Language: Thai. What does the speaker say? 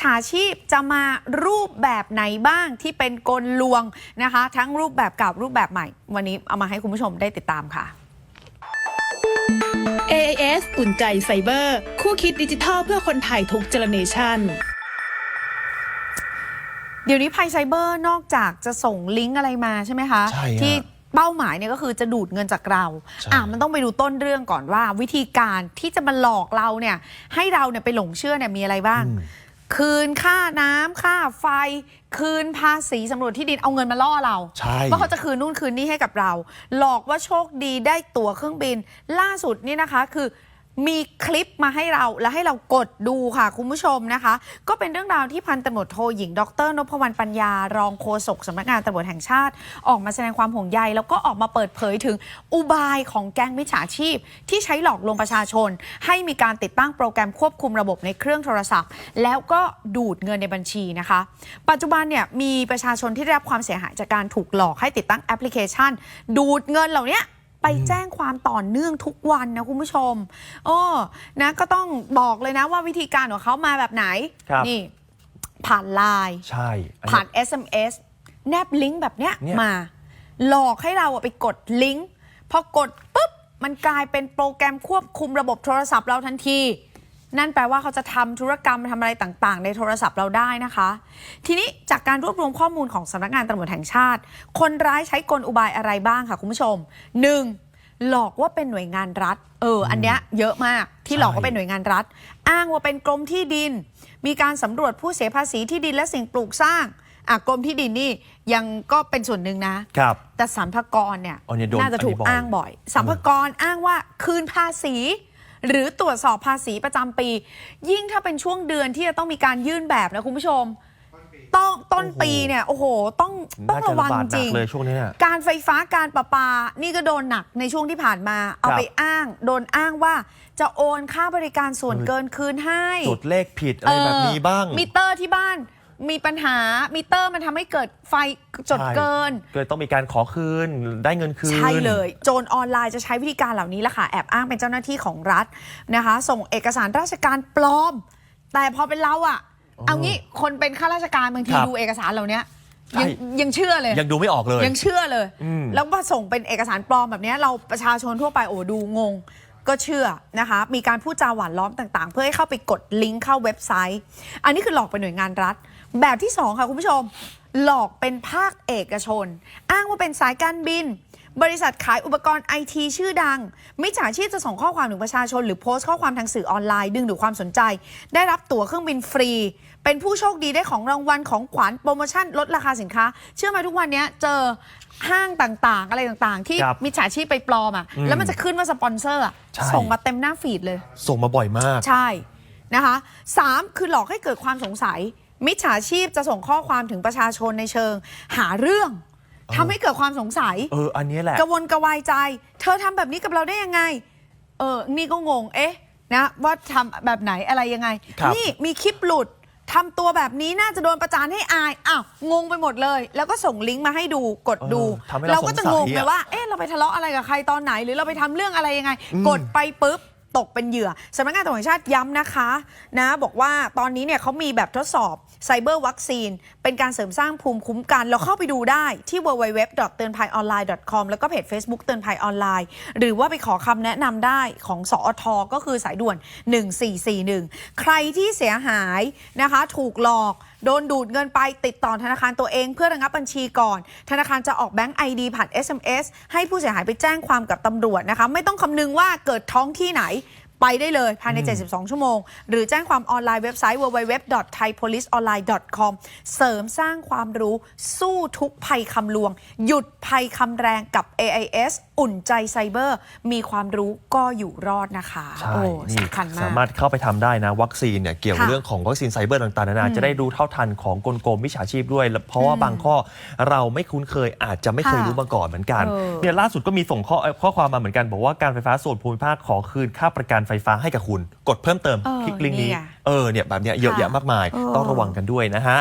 ฉาชีพจะมารูปแบบไหนบ้างที่เป็นกลลวงนะคะ ทั้งรูปแบบเก่ารูปแบบใหม่ วันนี้เอามาให้คุณผู้ชมได้ติดตามค่ะ AIS อุ่นใจไซเบอร์ คู่คิดดิจิทัลเพื่อคนไทยทุกเจเนเรชันเดี๋ยวนี้ภัยไซเบอร์นอกจากจะส่งลิงก์อะไรมาใช่ไหมคะใช่ฮะที่เป้าหมายเนี่ยก็คือจะดูดเงินจากเราใช่ อะมันต้องไปดูต้นเรื่องก่อนว่า วิธีการที่จะมาหลอกเราเนี่ยให้เราเนี่ยไปหลงเชื่อเนี่ยมีอะไรบ้าง อืม คืนค่าน้ำค่าไฟ คืนภาษีสำรวจที่ดินเอาเงินมาล่อเราใช่ว่าเขาจะคืนนู่นคืนนี่ให้กับเรา หลอกว่าโชคดีได้ตั๋วเครื่องบิน ล่าสุดนี่นะคะ คือ มีคลิปมาให้เราและให้เรากดดูค่ะคุณผู้ชมนะคะ ก็เป็นเรื่องราวที่พันตำรวจโทหญิง ดรนพวรรณปัญญา รองโฆษกสำนักงานตำรวจแห่งชาติ ออกมาแสดงความห่วงใย แล้วก็ออกมาเปิดเผยถึงอุบายของแก๊งมิจฉาชีพ ที่ใช้หลอกลวงประชาชน ให้มีการติดตั้งโปรแกรมควบคุมระบบในเครื่องโทรศัพท์ แล้วก็ดูดเงินในบัญชีนะคะ ปัจจุบันเนี่ยมีประชาชนที่ได้รับความเสียหายจากการถูกหลอกให้ติดตั้งแอปพลิเคชัน ดูดเงินเหล่านี้ ไปแจ้งความต่อเนื่องทุกวันนะคุณผู้ชมโอ้นะก็ต้องบอกเลยนะว่าวิธีการของเขามาแบบไหน ครับ นี่ ผ่านไลน์ใช่อันผ่านนี้ SMS แนบลิงก์แบบเนี้ยเนี่ย มา หลอกให้เราอะไปกดลิงก์พอกดปุ๊บ มันกลายเป็นโปรแกรมควบคุมระบบโทรศัพท์เราทันที นั่นแปลว่าเขาจะทำธุรกรรมทำอะไรต่างๆ ในโทรศัพท์เราได้นะคะ ทีนี้จากการรวบรวมข้อมูลของสำนักงานตำรวจแห่งชาติ คนร้ายใช้กลอุบายอะไรบ้างค่ะคุณผู้ชม 1. หลอกว่าเป็นหน่วยงานรัฐ เออ อันเนี้ยเยอะมากที่หลอกว่าเป็นหน่วยงานรัฐ อ้างว่าเป็นกรมที่ดิน มีการสำรวจผู้เสียภาษีที่ดินและสิ่งปลูกสร้างอะกรมที่ดินนี่ยังก็เป็นส่วนหนึ่งนะครับแต่สัมภากรเนี่ยอ๋อเนี่ยโดนน่าจะถูกอันนี้บ่อยอ้างบ่อยสัมภากรอ้างว่าคืนภาษี หรือตรวจสอบภาษีประจำปี ยิ่งถ้าเป็นช่วงเดือนที่จะต้องมีการยื่นแบบนะคุณผู้ชม ต้องต้นปีเนี่ยโอ้โหต้องต้องน่าจะระวังบาดหจนัริกงเลยช่วงนี้เนี่ยการไฟฟ้าการประปา นี่ก็โดนหนักในช่วงที่ผ่านมา เอาไปอ้าง โดนอ้างว่าจะโอนค่าบริการส่วนเออเกินคืนให้ จดเลขผิดอะไรแบบนี้บ้างเออมิเตอร์ที่บ้าน มีปัญหามิเตอร์มันทำให้เกิดไฟจดใช่เกิน ก็เลยต้องมีการขอคืนได้เงินคืน ใช่เลย โจรออนไลน์จะใช้วิธีการเหล่านี้แหละค่ะ แอบอ้างเป็นเจ้าหน้าที่ของรัฐนะคะ ส่งเอกสารราชการปลอม แต่พอเป็นเราอะอ๋อเอางี้คนเป็นข้าราชการบางทีครับดูเอกสารเหล่านี้ใช่ ยังยังเชื่อเลย ยังดูไม่ออกเลย ยังเชื่อเลย อืม แล้วมาส่งเป็นเอกสารปลอมแบบนี้เราประชาชนทั่วไปโอ้ดูงง ก็เชื่อนะคะ มีการพูดจาหวานล้อมต่างๆ เพื่อให้เข้าไปกดลิงก์เข้าเว็บไซต์ อันนี้คือหลอกเป็นหน่วยงานรัฐ แบบที่ 2 ค่ะคุณผู้ชม หลอกเป็นภาคเอกชน อ้างว่าเป็นสายการบิน บริษัทขายอุปกรณ์ไอทีชื่อดัง มิจฉาชีพจะส่งข้อความถึงประชาชน หรือโพสต์ข้อความทางสื่อออนไลน์ดึงดูดความสนใจ ได้รับตั๋วเครื่องบินฟรี เป็นผู้โชคดีได้ของรางวัลของขวัญโปรโมชั่นลดราคาสินค้า เชื่อไหมทุกวันนี้เจอ ห้างต่างๆ อะไรต่างๆ ที่ครับมิจฉาชีพไปปลอมอะอืมแล้วมันจะขึ้นว่าสปอนเซอร์อะใช่ ส่งมาเต็มหน้าฟีดเลย ส่งมาบ่อยมาก ใช่นะคะสามคือหลอกให้เกิดความสงสัย มิจฉาชีพจะส่งข้อความถึงประชาชนในเชิง หาเรื่องทำให้เกิดความสงสัย เออ อันนี้แหละ กระวนกระวายใจ เธอทำแบบนี้กับเราได้ยังไง เออ นี่ก็งง เอ๊ะ นะ ว่าทำแบบไหนอะไรยังไง ครับนี่มีคลิปหลุด ทำตัวแบบนี้น่าจะโดนประจานให้อายอ้าวงงไปหมดเลย แล้วก็ส่งลิงก์มาให้ดูกดดู เออทำให้เราก็จะงงสงสัยเลยอะว่า เอ๊ะเราไปทะเลาะอะไรกับใครตอนไหน หรือเราไปทำเรื่องอะไรยังไงอืมกดไปปุ๊บ ตกเป็นเหยื่อสำนักงานตำรวจแห่งชาติย้ำนะคะนะบอกว่าตอนนี้เนี่ยเขามีแบบทดสอบไซเบอร์วัคซีน เป็นการเสริมสร้างภูมิคุ้มกัน เราเข้าไปดูได้ที่ www. เตือนภัยออนไลน์ .com แล้วก็เพจ Facebook เตือนภัยออนไลน์ หรือว่าไปขอคำแนะนำได้ของสอทก็คือสายด่วน 1441 ใครที่เสียหายนะคะ ถูกหลอก โดนดูดเงินไปติดต่อธนาคารตัวเองเพื่อระงับบัญชีก่อน ธนาคารจะออกแบงก์ไอดีผ่าน SMS ให้ผู้เสียหายไปแจ้งความกับตำรวจนะคะ ไม่ต้องคำนึงว่าเกิดท้องที่ไหนไปได้เลยภายใน 72 ชั่วโมง หรือแจ้งความออนไลน์เว็บไซต์ www.thaipoliceonline.com เสริมสร้างความรู้สู้ทุกภัยคำลวง หยุดภัยคำแรงกับ AIS อุ่นใจไซเบอร์ มีความรู้ก็อยู่รอดนะคะใช่โอ้นี่สำคัญมาสาก มารถเข้าไปทำได้นะ วัคซีนเนี่ยเกี่ยวกับค่ะเรื่องของวัคซีนไซเบอร์ต่างๆนานาจะได้รู้เท่าทันของกลโกงมิจฉาชีพด้วยแล้วเพราะว่าบางข้อเราไม่คุ้นเคยอาจจะไม่เคยค่ะรู้มาก่อนเหมือนกันเออ เนี่ยล่าสุดก็มีส่งข้อเอ่อข้อความมาเหมือนกัน บอกว่าการไฟฟ้าส่วนภูมิภาคขอคืนค่าประกันไฟฟ้าให้กับคุณ กดเพิ่มเติมเออคลิกลิงก์นี้ นี่ไงเออเนี่ยแบบเนี้ยเยอะค่ะแยะมากมาย เออ ต้องระวังกันด้วยนะฮะ